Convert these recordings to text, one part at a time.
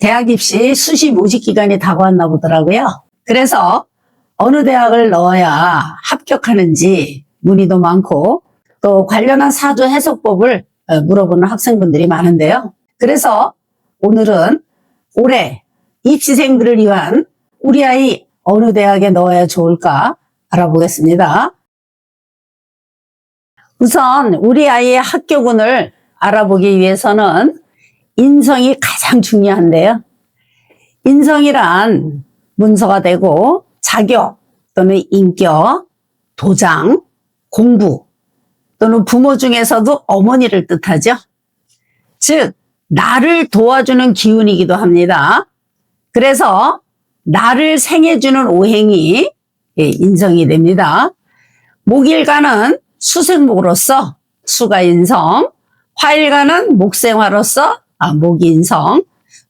대학 입시 수시 모집 기간이 다가왔나 보더라고요. 그래서 어느 대학을 넣어야 합격하는지 문의도 많고 또 관련한 사주 해석법을 어, 물어보는 학생분들이 많은데요. 그래서 오늘은 올해 입시생들을 위한 우리 아이 어느 대학에 넣어야 좋을까 알아보겠습니다. 우선 우리 아이의 학교군을 알아보기 위해서는 인성이 가장 중요한데요. 인성이란 문서가 되고 자격 또는 인격, 도장, 공부 또는 부모 중에서도 어머니를 뜻하죠. 즉, 나를 도와주는 기운이기도 합니다. 그래서 나를 생해주는 오행이 예, 인성이 됩니다. 목일가는 수생목으로서 수가 인성, 화일가는 목생화로서 아, 목이 인성,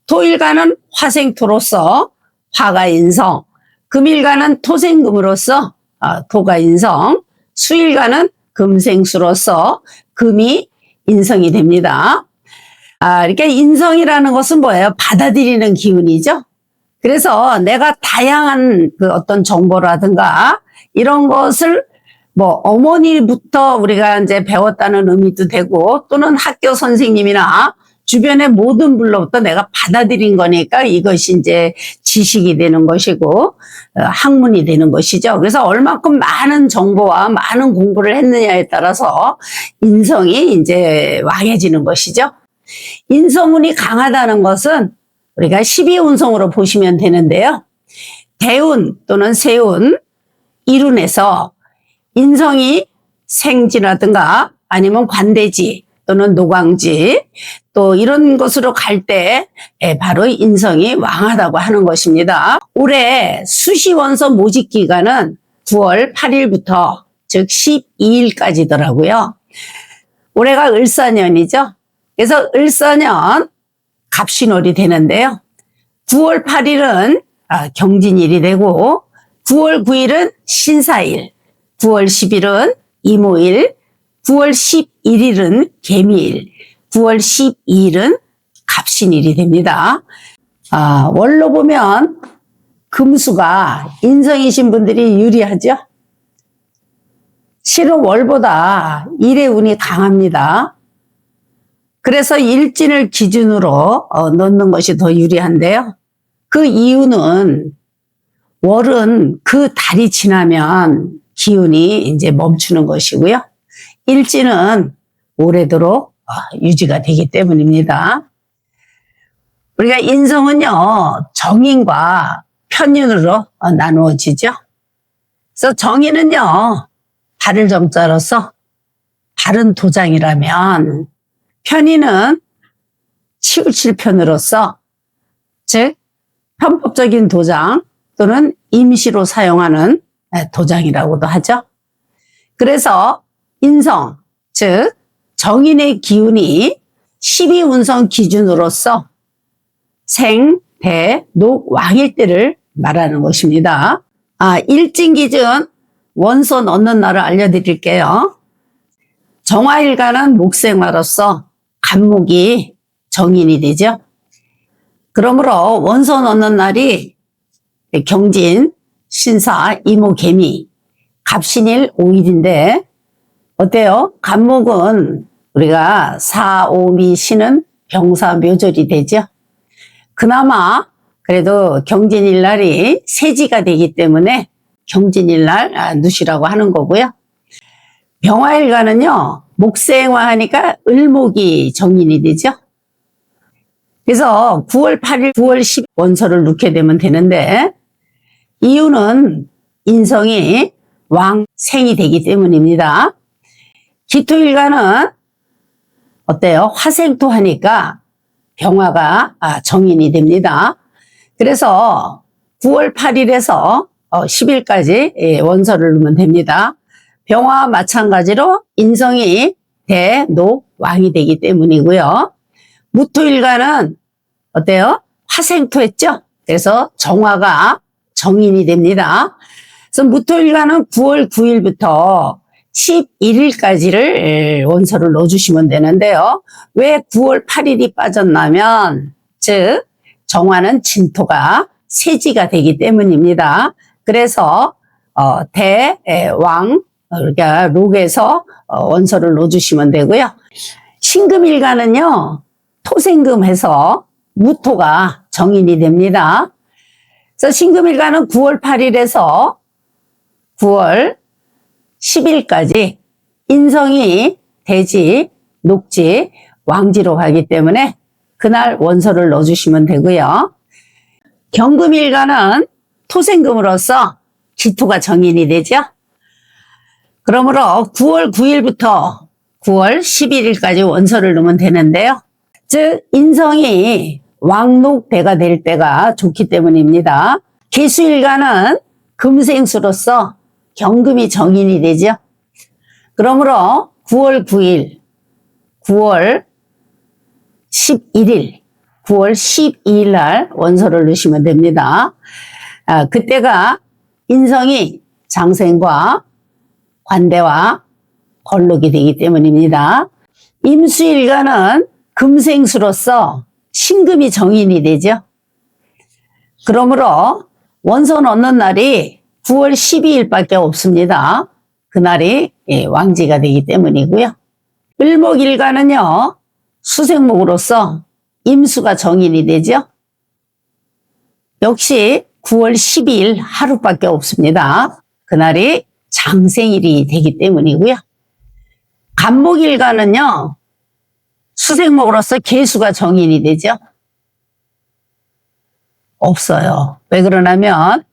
토일가는 화생토로서 화가 인성, 금일가는 토생금으로서 아, 토가 인성, 수일가는 금생수로서 금이 인성이 됩니다. 아, 이렇게 인성이라는 것은 뭐예요? 받아들이는 기운이죠. 그래서 내가 다양한 그 어떤 정보라든가 이런 것을 뭐 어머니부터 우리가 이제 배웠다는 의미도 되고 또는 학교 선생님이나 주변의 모든 분로부터 내가 받아들인 거니까 이것이 이제 지식이 되는 것이고 어, 학문이 되는 것이죠. 그래서 얼마큼 많은 정보와 많은 공부를 했느냐에 따라서 인성이 이제 왕해지는 것이죠. 인성운이 강하다는 것은 우리가 12운성으로 보시면 되는데요. 대운 또는 세운, 이룬에서 인성이 생지라든가 아니면 관대지 또는 노광지 또 이런 곳으로 갈 때 바로 인성이 왕하다고 하는 것입니다. 올해 수시원서 모집 기간은 9월 8일부터 즉 12일까지더라고요. 올해가 을사년이죠. 그래서 을사년 갑신월이 되는데요. 9월 8일은 아, 경진일이 되고 9월 9일은 신사일, 9월 10일은 이모일, 9월 11일은 개미일, 9월 12일은 갑신일이 됩니다. 아, 월로 보면 금수가 인성이신 분들이 유리하죠? 실은 월보다 일의 운이 강합니다. 그래서 일진을 기준으로 어, 넣는 것이 더 유리한데요. 그 이유는 월은 그 달이 지나면 기운이 이제 멈추는 것이고요. 일진은 오래도록 어, 유지가 되기 때문입니다. 우리가 인성은요, 정인과 편인으로 어, 나누어지죠. 그래서 정인은요, 발을 정자로서 바른 도장이라면 편인은 치우칠 편으로서 즉 편법적인 도장 또는 임시로 사용하는 도장이라고도 하죠. 그래서 인성 즉 정인의 기운이 12운성 기준으로서 생, 대, 녹, 왕일 때를 말하는 것입니다. 아, 일진 기준 원소 넣는 날을 알려드릴게요. 정화일간은 목생화로서 간목이 정인이 되죠. 그러므로 원소 넣는 날이 경진, 신사, 이모, 개미, 갑신일 5일인데 어때요? 간목은 우리가 사, 오, 미, 신은 병사 묘절이 되죠. 그나마 그래도 경진일 날이 세지가 되기 때문에 경진일 날 아, 누시라고 하는 거고요. 병화일간은요, 목생화하니까 을목이 정인이 되죠. 그래서 9월 8일, 9월 10일 원서를 넣게 되면 되는데, 이유는 인성이 왕생이 되기 때문입니다. 기토일간은 어때요? 화생토 하니까 병화가 아, 정인이 됩니다. 그래서 9월 8일에서 10일까지 어, 예, 원서를 넣으면 됩니다. 병화와 마찬가지로 인성이 대, 노, 왕이 되기 때문이고요. 무토일간은 어때요? 화생토 했죠? 그래서 정화가 정인이 됩니다. 그래서 무토일간은 9월 9일부터 11일까지를 원서를 넣어주시면 되는데요. 왜 9월 8일이 빠졌냐면, 즉, 정화는 진토가 세지가 되기 때문입니다. 그래서 어, 대, 에, 왕, 어, 그러니까 록에서 어, 원소를 넣어주시면 되고요. 신금일간은요, 토생금해서 무토가 정인이 됩니다. 그래서 신금일간은 9월 8일에서 9월 10일까지 인성이 대지, 녹지, 왕지로 가기 때문에 그날 원소를 넣어주시면 되고요. 경금일간은 토생금으로서 기토가 정인이 되죠. 그러므로 9월 9일부터 9월 11일까지 원소를 넣으면 되는데요. 즉 인성이 왕록대가 될 때가 좋기 때문입니다. 개수일간은 금생수로서 경금이 정인이 되죠. 그러므로 9월 9일, 9월 11일, 9월 12일 날 원소를 넣으시면 됩니다. 아, 그때가 인성이 장생과 관대와 걸록이 되기 때문입니다. 임수일간은 금생수로서 신금이 정인이 되죠. 그러므로 원소 넣는 날이 9월 12일밖에 없습니다. 그날이 예, 왕지가 되기 때문이고요. 을목일간은요, 수생목으로서 임수가 정인이 되죠. 역시 9월 12일 하루밖에 없습니다. 그날이 장생일이 되기 때문이고요. 간목일간은요, 수생목으로서 개수가 정인이 되죠. 없어요. 왜 그러냐면,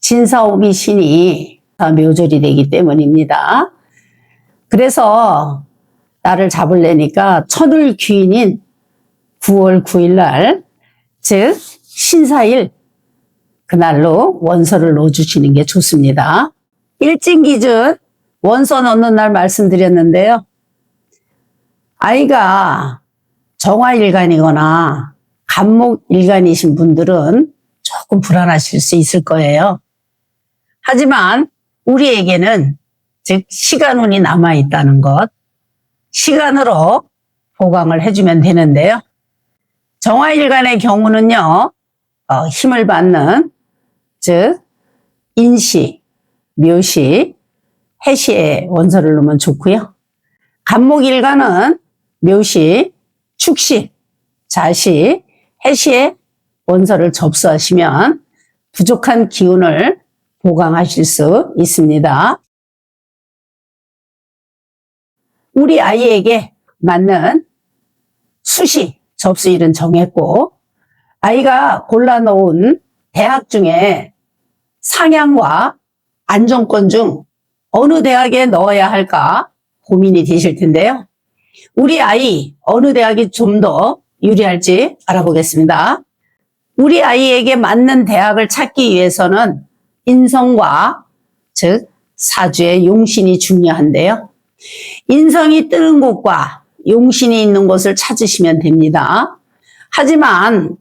진사오미 신이 다 묘절이 되기 때문입니다. 그래서 나를 잡으려니까 천을 귀인인 9월 9일 날, 즉, 신사일, 그날로 원서를 넣어주시는 게 좋습니다. 일진 기준 원서 넣는 날 말씀드렸는데요. 아이가 정화일간이거나 간목일간이신 분들은 조금 불안하실 수 있을 거예요. 하지만 우리에게는 즉 시간운이 남아 있다는 것, 시간으로 보강을 해주면 되는데요. 정화일간의 경우는요, 어, 힘을 받는 즉 인시, 묘시, 해시에 원서를 넣으면 좋고요. 간목일간은 묘시, 축시, 자시, 해시에 원서를 접수하시면 부족한 기운을 보강하실 수 있습니다. 우리 아이에게 맞는 수시 접수일은 정했고 아이가 골라놓은 대학 중에 상향과 안정권 중 어느 대학에 넣어야 할까 고민이 되실 텐데요. 우리 아이 어느 대학이 좀 더 유리할지 알아보겠습니다. 우리 아이에게 맞는 대학을 찾기 위해서는 인성과 즉 사주의 용신이 중요한데요. 인성이 뜨는 곳과 용신이 있는 곳을 찾으시면 됩니다. 하지만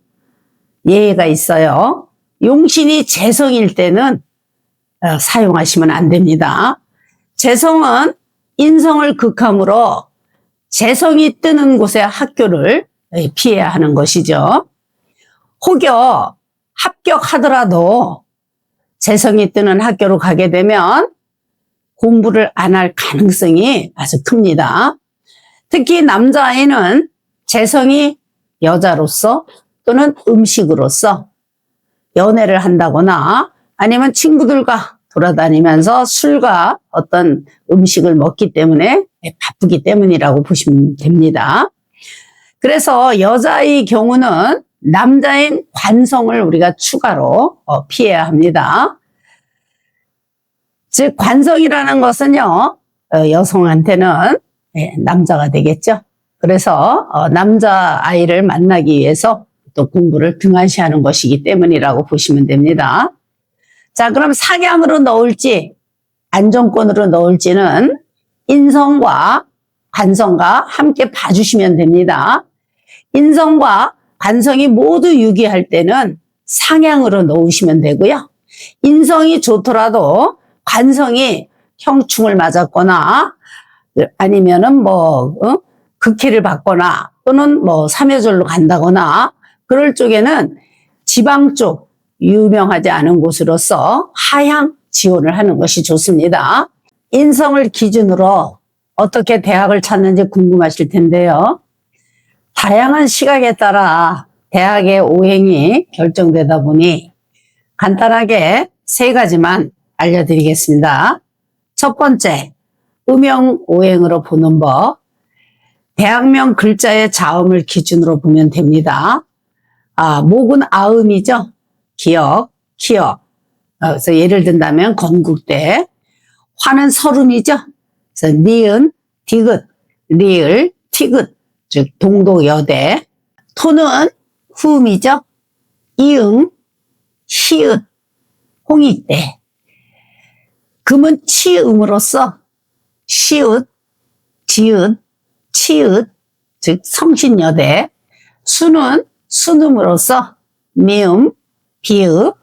예외가 있어요. 용신이 재성일 때는 어, 사용하시면 안 됩니다. 재성은 인성을 극함으로 재성이 뜨는 곳의 학교를 예, 피해야 하는 것이죠. 혹여 합격하더라도 재성이 뜨는 학교로 가게 되면 공부를 안 할 가능성이 아주 큽니다. 특히 남자아이는 재성이 여자로서 또는 음식으로서 연애를 한다거나 아니면 친구들과 돌아다니면서 술과 어떤 음식을 먹기 때문에 바쁘기 때문이라고 보시면 됩니다. 그래서 여자의 경우는 남자인 관성을 우리가 추가로 어, 피해야 합니다. 즉 관성이라는 것은요 어, 여성한테는 예, 남자가 되겠죠. 그래서 어, 남자 아이를 만나기 위해서 또 공부를 등한시하는 것이기 때문이라고 보시면 됩니다. 자, 그럼 상향으로 넣을지 안정권으로 넣을지는 인성과 관성과 함께 봐주시면 됩니다. 인성과 관성이 모두 유기할 때는 상향으로 넣으시면 되고요. 인성이 좋더라도 관성이 형충을 맞았거나 아니면은 뭐 어? 극해를 받거나 또는 뭐 삼여절로 간다거나 그럴 쪽에는 지방 쪽 유명하지 않은 곳으로서 하향 지원을 하는 것이 좋습니다. 인성을 기준으로 어떻게 대학을 찾는지 궁금하실 텐데요. 다양한 시각에 따라 대학의 오행이 결정되다 보니 간단하게 세 가지만 알려드리겠습니다. 첫 번째, 음영 오행으로 보는 법. 대학명 글자의 자음을 기준으로 보면 됩니다. 아, 목은 아음이죠. 기억, 기억. 어, 그래서 예를 든다면 건국대. 화는 설음이죠. 그래서 니은, 디귿, 리을, 티귿. 즉 동도여대. 토는 후음이죠. 이응, 시읒, 홍이대. 금은 치음으로써 시읒, 지읒, 치읒, 즉 성신여대. 수는 순음으로써 미음, 비읍,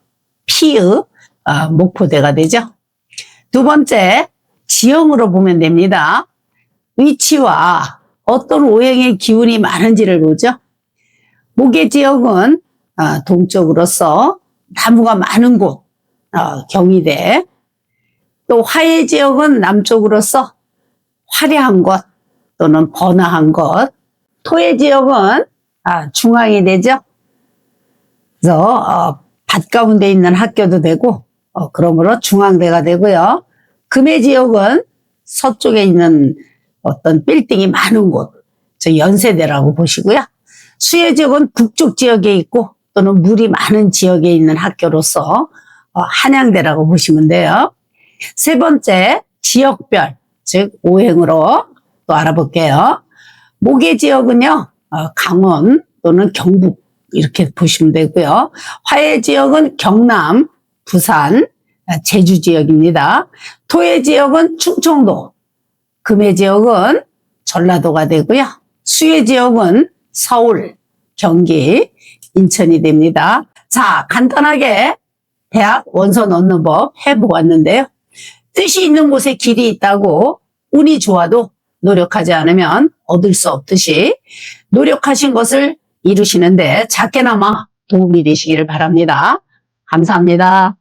피읍, 아, 목포대가 되죠. 두 번째, 지형으로 보면 됩니다. 위치와 어떤 오행의 기운이 많은지를 보죠. 목의 지역은 아, 동쪽으로서 나무가 많은 곳, 어, 경희대. 또 화의 지역은 남쪽으로서 화려한 것 또는 번화한 것. 토의 지역은 아, 중앙이 되죠. 그래서 어, 밭 가운데 있는 학교도 되고 어, 그러므로 중앙대가 되고요. 금의 지역은 서쪽에 있는 어떤 빌딩이 많은 곳, 저 연세대라고 보시고요. 수의 지역은 북쪽 지역에 있고 또는 물이 많은 지역에 있는 학교로서 어, 한양대라고 보시면 돼요. 세 번째 지역별, 즉 오행으로 또 알아볼게요. 목의 지역은요, 어, 강원 또는 경북 이렇게 보시면 되고요. 화의 지역은 경남, 부산, 아, 제주 지역입니다. 토의 지역은 충청도, 금의 지역은 전라도가 되고요. 수의 지역은 서울, 경기, 인천이 됩니다. 자, 간단하게 대학 원서 넣는 법 해보았는데요. 뜻이 있는 곳에 길이 있다고 운이 좋아도 노력하지 않으면 얻을 수 없듯이 노력하신 것을 이루시는데 작게나마 도움이 되시기를 바랍니다. 감사합니다.